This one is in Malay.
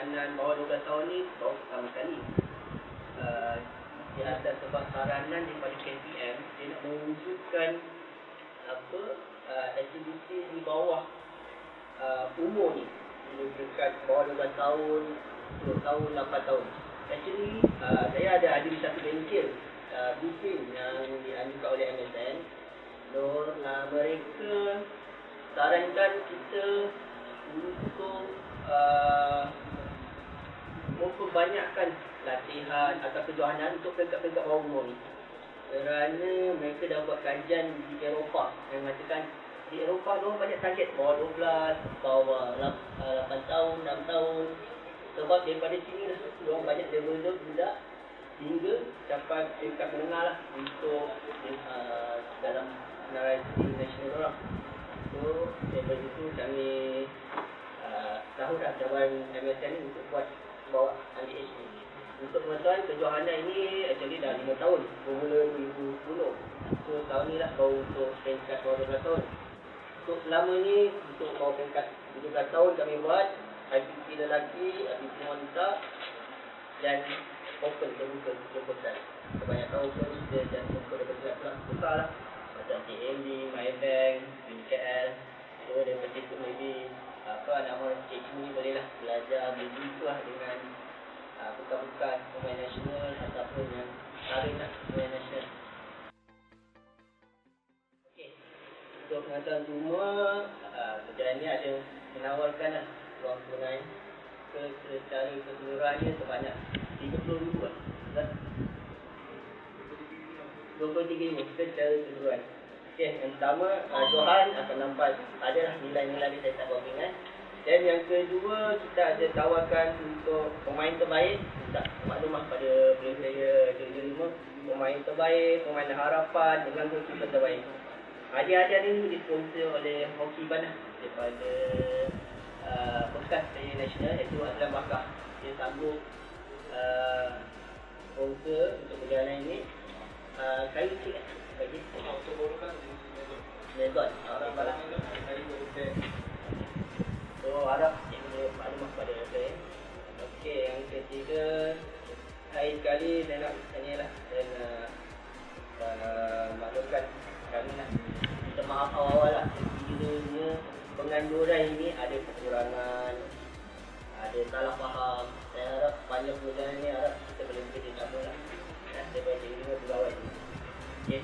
kejohanan bawah 12 tahun ni baru pertama kali. Uh, di atas sebab saranan daripada KPM dia nak mewujudkan apa uh, aktiviti di bawah uh, umur ni. Dekat bawah 12 tahun 10 tahun 8 tahun. Actually uh, saya ada ada satu bengkel uh, briefing yang diajukan oleh MSN Nur, uh, mereka sarankan kita untuk uh, memperbanyakkan latihan atau kejohanan untuk peringkat-peringkat bawah umur ni. Kerana mereka dah buat kajian di Eropah yang mengatakan di Eropah dia banyak target bawah 12, bawah 8 tahun, 6 tahun. Sebab daripada sini lah, dia banyak develop budak hingga capai peringkat menengah lah untuk uh, dalam narasi nasional orang. So, daripada itu kami uh, tahu dah cabaran MSN ni untuk buat bawa underage ni. Untuk pengetahuan kejohanan ini actually dah 5 tahun bermula 2010. So tahun ni lah baru untuk peringkat bawah 12 tahun. Untuk selama ni untuk bawah peringkat 17 tahun kami buat IPP lelaki, IPP wanita dan open terbuka jemputan. Kebanyakan open dia dan open daripada kelas besar lah. Macam TMD, MyBank, BKL. So daripada situ maybe untuk pengetahuan semua, uh, kerjaan ni ada menawarkan lah ruang tunai ke secara keseluruhannya sebanyak 30 ribu lah. 23 ribu secara keseluruhan. Okey, yang pertama, uh, Johan akan nampak adalah nilai-nilai yang saya tak ingat. Dan yang kedua, kita ada tawarkan untuk pemain terbaik. Minta maklumah pada player-player Jogja Pemain terbaik, pemain harapan dengan goalkeeper terbaik. Hadiah-hadiah ni disponsor oleh Hoki Banah daripada uh, bekas player nasional iaitu Azlan Bakar. Dia sambung uh, sponsor untuk perjalanan ini. Uh, kayu kan? Bagi. Untuk borokan Megon. Orang balas. So harap cikgu maklumah pada saya. Okey, yang ketiga Lain sekali saya nak kandungan ini ada kekurangan, ada salah faham. Saya harap banyak perjalanan ini harap kita boleh menjadi sama lah. Dan saya boleh jadi dua pegawai. Okay.